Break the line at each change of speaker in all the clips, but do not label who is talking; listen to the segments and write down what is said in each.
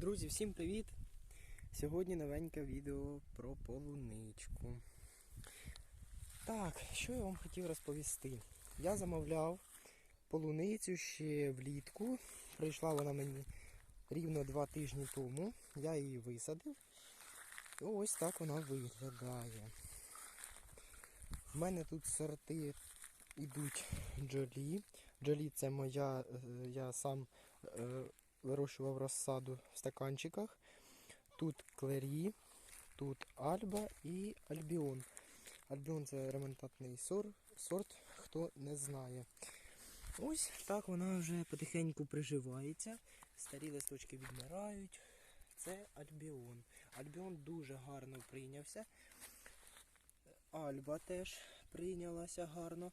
Друзі, всім привіт! Сьогодні новеньке відео про полуничку. Так, що я вам хотів розповісти? Я замовляв полуницю ще влітку. Прийшла вона мені рівно два тижні тому. Я її висадив. І ось так вона виглядає. В мене тут сорти йдуть джолі. Джолі це моя, е, я сам е, вирощував розсаду в стаканчиках. Тут клері, тут альба і альбіон. Альбіон це ремонтантний сор, сорт, хто не знає. Ось так вона вже потихеньку приживається. Старі листочки відмирають. Це альбіон. Альбіон дуже гарно прийнявся. Альба теж прийнялася гарно.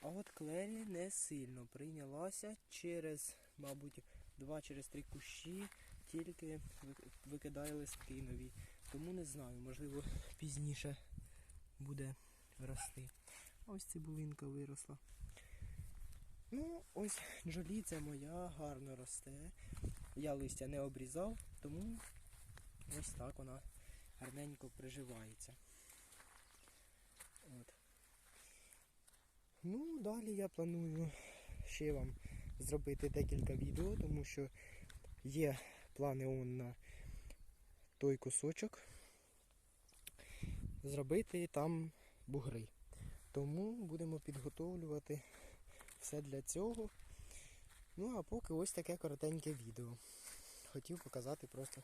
А от Клері не сильно прийнялася через, мабуть, два через три кущі, тільки вик- викидає листки нові. Тому не знаю, можливо, пізніше буде рости. Ось цибулинка виросла. Ну, ось джолі це моя гарно росте. Я листя не обрізав, тому ось так вона гарненько приживається. От. Ну, далі я планую ще вам зробити декілька відео, тому що є плани он на той кусочок зробити там бугри. Тому будемо підготовлювати все для цього. Ну, а поки ось таке коротеньке відео. Хотів показати просто,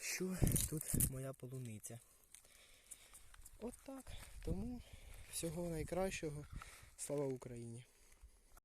що тут моя полуниця. От так. Тому всього найкращого. Слава Україні!